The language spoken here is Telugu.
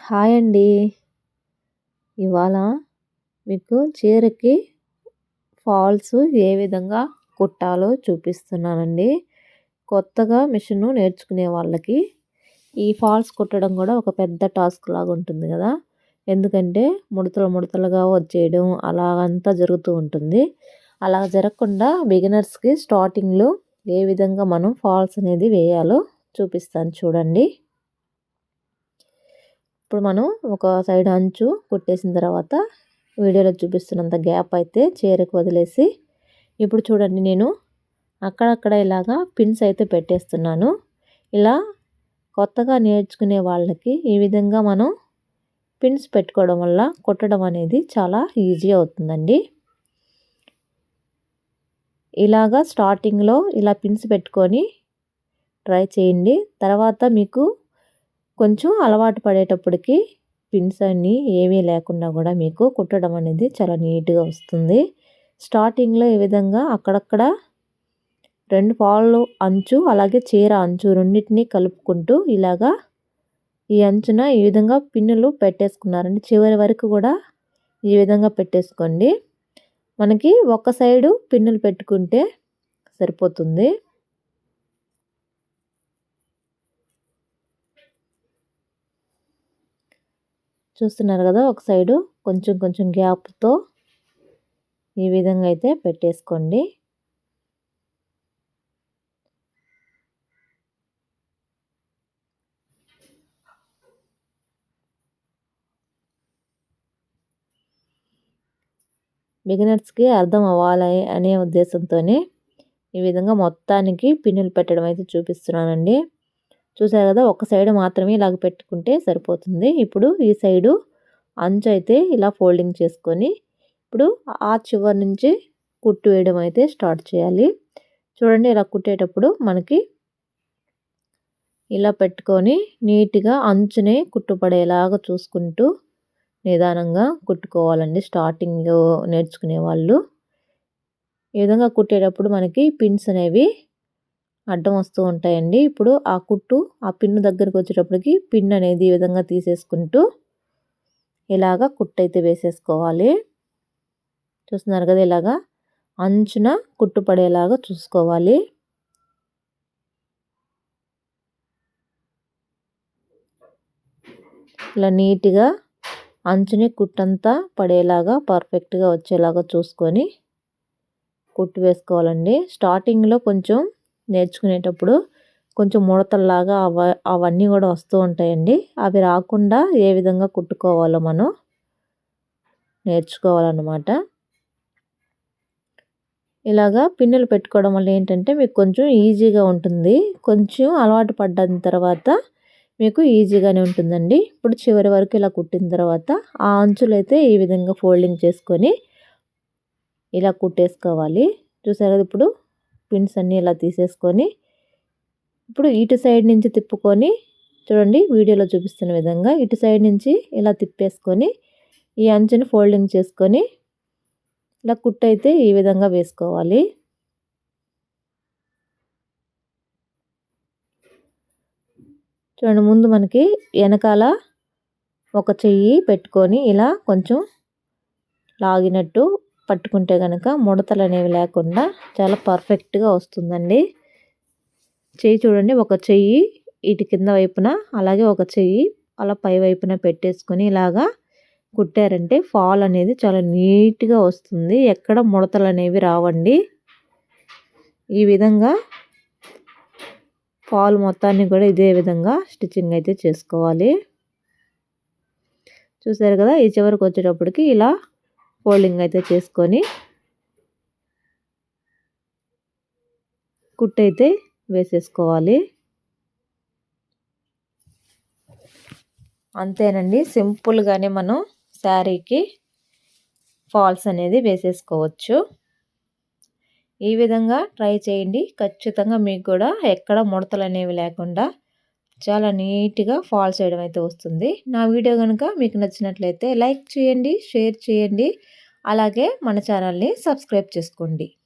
హాయ్ అండి. ఇవాళ మీకు చీరకి ఫాల్స్ ఏ విధంగా కుట్టాలో చూపిస్తున్నానండి. కొత్తగా మిషన్ నేర్చుకునే వాళ్ళకి ఈ ఫాల్స్ కుట్టడం కూడా ఒక పెద్ద టాస్క్ లాగా ఉంటుంది కదా. ఎందుకంటే ముడతలు ముడతలుగా వచ్చేయడం అలాగంతా జరుగుతూ ఉంటుంది. అలా జరగకుండా బిగినర్స్కి స్టార్టింగ్లో ఏ విధంగా మనం ఫాల్స్ అనేది వేయాలో చూపిస్తాను చూడండి. ఇప్పుడు మనం ఒక సైడ్ అంచు కుట్టేసిన తర్వాత వీడియోలో చూపిస్తున్నంత గ్యాప్ అయితే చీరకు వదిలేసి ఇప్పుడు చూడండి నేను అక్కడక్కడ ఇలాగా పిన్స్ అయితే పెట్టేస్తున్నాను. ఇలా కొత్తగా నేర్చుకునే వాళ్ళకి ఈ విధంగా మనం పిన్స్ పెట్టుకోవడం వల్ల కుట్టడం అనేది చాలా ఈజీ అవుతుందండి. ఇలాగా స్టార్టింగ్లో ఇలా పిన్స్ పెట్టుకొని ట్రై చేయండి. తర్వాత మీకు కొంచెం అలవాటు పడేటప్పటికి పిన్స్ అన్నీ ఏమీ లేకుండా కూడా మీకు కుట్టడం అనేది చాలా నీట్గా వస్తుంది. స్టార్టింగ్లో ఈ విధంగా అక్కడక్కడ రెండు పాళ్ళు అంచు అలాగే చీర అంచు రెండింటినీ కలుపుకుంటూ ఇలాగా ఈ అంచున ఈ విధంగా పిన్నులు పెట్టేసుకున్నారండి. చివరి వరకు కూడా ఈ విధంగా పెట్టేసుకోండి. మనకి ఒక సైడు పిన్నులు పెట్టుకుంటే సరిపోతుంది. చూస్తున్నారు కదా ఒక సైడు కొంచెం కొంచెం గ్యాప్తో ఈ విధంగా అయితే పెట్టేసుకోండి. బిగినర్స్కి అర్థం అవ్వాలి అనే ఉద్దేశంతోనే ఈ విధంగా మొత్తానికి పిన్నులు పెట్టడం అయితే చూపిస్తున్నానండి. చూసారు కదా ఒక సైడ్ మాత్రమే ఇలాగ పెట్టుకుంటే సరిపోతుంది. ఇప్పుడు ఈ సైడు అంచు అయితే ఇలా ఫోల్డింగ్ చేసుకొని ఇప్పుడు ఆ చివరి నుంచి కుట్టు వేయడం అయితే స్టార్ట్ చేయాలి. చూడండి ఇలా కుట్టేటప్పుడు మనకి ఇలా పెట్టుకొని నీట్గా అంచునే కుట్టుపడేలాగా చూసుకుంటూ నిదానంగా కుట్టుకోవాలండి స్టార్టింగ్ నేర్చుకునే వాళ్ళు. ఈ విధంగా కుట్టేటప్పుడు మనకి పిన్స్ అనేవి అడ్డం వస్తూ ఉంటాయండి. ఇప్పుడు ఆ కుట్టు ఆ పిన్ను దగ్గరికి వచ్చేటప్పటికి పిన్ అనేది ఈ విధంగా తీసేసుకుంటూ ఇలాగా కుట్టు అయితే వేసేసుకోవాలి. చూస్తున్నారు కదా ఇలాగా అంచున కుట్టు పడేలాగా చూసుకోవాలి. ఇలా నీట్గా అంచుని కుట్టంతా పడేలాగా పర్ఫెక్ట్గా వచ్చేలాగా చూసుకొని కుట్టు వేసుకోవాలండి. స్టార్టింగ్లో కొంచెం నేర్చుకునేటప్పుడు కొంచెం ముడతల్లాగా అవ అవన్నీ కూడా వస్తూ ఉంటాయండి. అవి రాకుండా ఏ విధంగా కుట్టుకోవాలో మనం నేర్చుకోవాలన్నమాట. ఇలాగా పిన్నులు పెట్టుకోవడం వల్ల ఏంటంటే మీకు కొంచెం ఈజీగా ఉంటుంది. కొంచెం అలవాటు పడ్డ తర్వాత మీకు ఈజీగానే ఉంటుందండి. ఇప్పుడు చివరి వరకు ఇలా కుట్టిన తర్వాత ఆ అంచులైతే ఈ విధంగా ఫోల్డింగ్ చేసుకొని ఇలా కుట్టేసుకోవాలి. చూసారు కదా ఇప్పుడు పిన్స్ అన్నీ ఇలా తీసేసుకొని ఇప్పుడు ఇటు సైడ్ నుంచి తిప్పుకొని చూడండి వీడియోలో చూపిస్తున్న విధంగా ఇటు సైడ్ నుంచి ఇలా తిప్పేసుకొని ఈ అంచుని ఫోల్డింగ్ చేసుకొని ఇలా కుట్టు అయితే ఈ విధంగా వేసుకోవాలి. చూడండి ముందు మనకి వెనకాల ఒక చెయ్యి పెట్టుకొని ఇలా కొంచెం లాగినట్టు పట్టుకుంటే కనుక ముడతలు అనేవి లేకుండా చాలా పర్ఫెక్ట్గా వస్తుందండి. చెయ్యి చూడండి ఒక చెయ్యి ఇటు కింద వైపున అలాగే ఒక చెయ్యి అలా పై వైపున పెట్టేసుకొని ఇలాగా కుట్టారంటే ఫాల్ అనేది చాలా నీట్గా వస్తుంది. ఎక్కడ ముడతలు అనేవి రావండి. ఈ విధంగా ఫాల్ మొత్తాన్ని కూడా ఇదే విధంగా స్టిచ్చింగ్ అయితే చేసుకోవాలి. చూసారు కదా ఈ చివరికి వచ్చేటప్పటికి ఇలా ఫోల్డింగ్ అయితే చేసుకొని కుట్టయితే వేసేసుకోవాలి. అంతేనండి. సింపుల్గానే మనం శారీకి ఫాల్స్ అనేది వేసేసుకోవచ్చు. ఈ విధంగా ట్రై చేయండి. ఖచ్చితంగా మీకు కూడా ఎక్కడ ముడతలు అనేవి లేకుండా చాలా నీట్గా ఫాల్స్ చేయడం అయితే వస్తుంది. నా వీడియో కనుక మీకు నచ్చినట్లయితే లైక్ చేయండి షేర్ చేయండి. అలాగే మన ఛానల్ని సబ్స్క్రైబ్ చేసుకోండి.